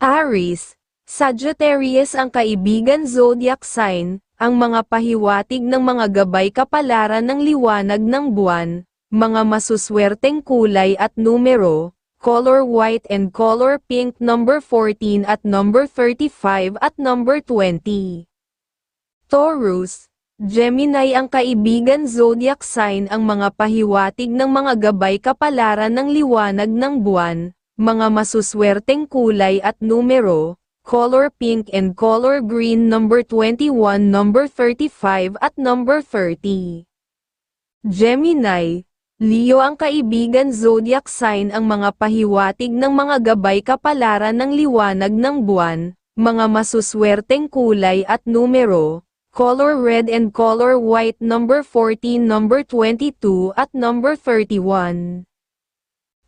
Aries, Sagittarius ang kaibigan zodiac sign, ang mga pahiwatig ng mga gabay kapalaran ng liwanag ng buwan, mga masuswerteng kulay at numero, color white and color pink number 14 at number 35 at number 20. Taurus, Gemini ang kaibigan zodiac sign ang mga pahiwatig ng mga gabay kapalaran ng liwanag ng buwan, mga masuswerteng kulay at numero, color pink and color green number 21 number 35 at number 30. Gemini, Leo ang kaibigan zodiac sign ang mga pahiwatig ng mga gabay kapalaran ng liwanag ng buwan, mga masuswerteng kulay at numero, color red and color white number 14 number 22 at number 31.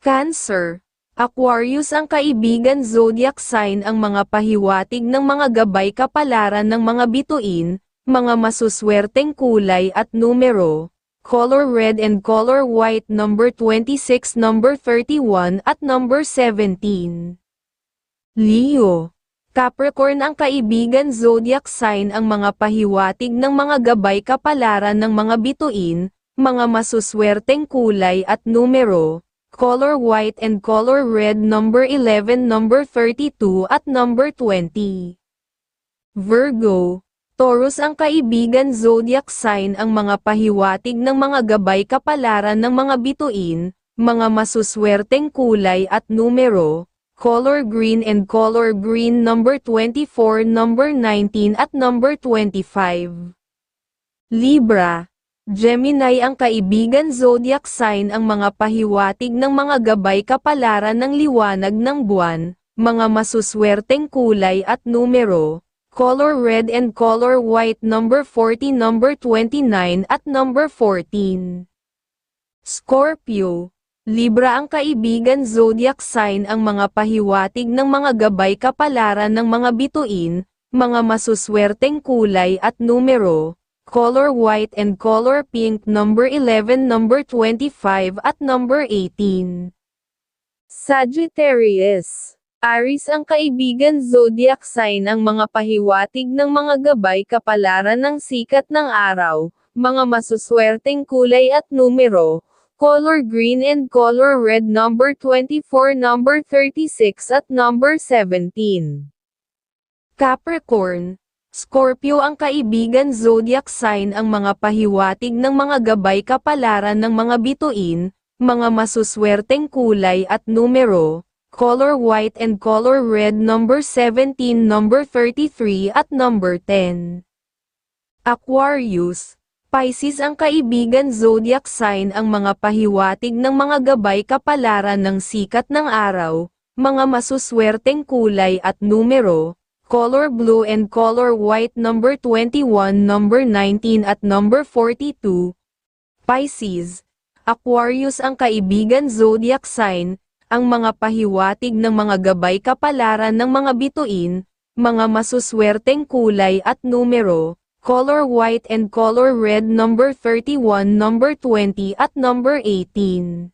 Cancer, Aquarius ang kaibigan zodiac sign ang mga pahiwatig ng mga gabay kapalaran ng mga bituin, mga masuswerteng kulay at numero, color red and color white number 26 number 31 at number 17. Leo. Capricorn ang kaibigan zodiac sign ang mga pahiwatig ng mga gabay kapalaran ng mga bituin, mga masuswerteng kulay at numero, color white and color red number 11 number 32 at number 20. Virgo, Taurus ang kaibigan zodiac sign ang mga pahiwatig ng mga gabay kapalaran ng mga bituin, mga masuswerteng kulay at numero, color green and color green number 24 number 19 at number 25. Libra, Gemini ang kaibigan zodiac sign ang mga pahiwatig ng mga gabay kapalaran ng liwanag ng buwan, mga masuswerteng kulay at numero, color red and color white number 40 number 29 at number 14. Scorpio, Libra ang kaibigan zodiac sign ang mga pahiwatig ng mga gabay kapalaran ng mga bituin, mga masuswerteng kulay at numero, color white and color pink number 11 number 25 at number 18. Sagittarius Aries ang kaibigan zodiac sign ang mga pahiwatig ng mga gabay kapalaran ng sikat ng araw, mga masuswerteng kulay at numero, color green and color red number 24 number 36 at number 17. Capricorn, Scorpio ang kaibigan zodiac sign ang mga pahiwatig ng mga gabay kapalaran ng mga bituin, mga masuswerteng kulay at numero, color white and color red number 17 number 33 at number 10. Aquarius, Pisces ang kaibigan zodiac sign ang mga pahiwatig ng mga gabay kapalaran ng sikat ng araw, mga masuswerteng kulay at numero, color blue and color white number 21 number 19 at number 42. Pisces, Aquarius ang kaibigan zodiac sign, ang mga pahiwatig ng mga gabay kapalaran ng mga bituin, mga masuswerteng kulay at numero, color white and color red number 31 number 20 at number 18.